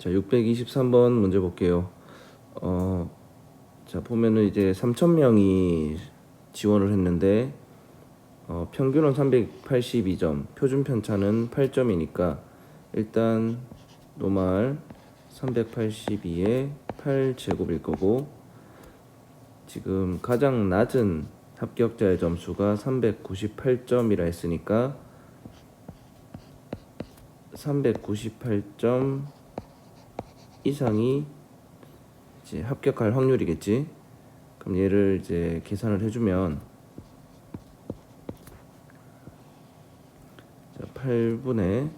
자, 623번 문제 볼게요. 어, 자, 보면은 이제 3,000명이 지원을 했는데, 어, 평균은 382점, 표준 편차는 8점이니까, 일단, 노말 382에 8제곱일 거고, 지금 가장 낮은 합격자의 점수가 398점이라 했으니까, 398점 이상이 이제 합격할 확률이겠지. 그럼 얘를 이제 계산을 해주면 자, 8분의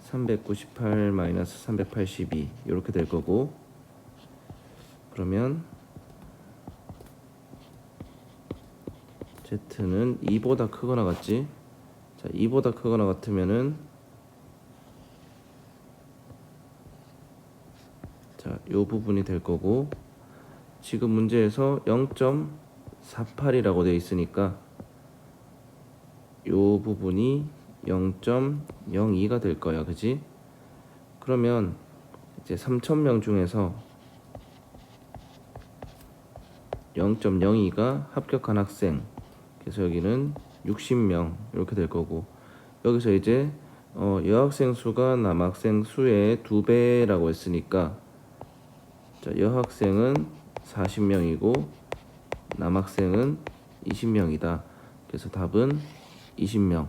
398 마이너스 382 이렇게 될 거고 그러면 z는 2보다 크거나 같지? 자, 2보다 크거나 같으면은 자, 요 부분이 될 거고 지금 문제에서 0.48이라고 되어 있으니까 요 부분이 0.02가 될 거야. 그지? 그러면 이제 3,000명 중에서 0.02가 합격한 학생. 그래서 여기는 60명 이렇게 될 거고 여기서 이제 어, 여학생 수가 남학생 수의 두 배라고 했으니까 자, 여학생은 40명이고 남학생은 20명이다. 그래서 답은 20명.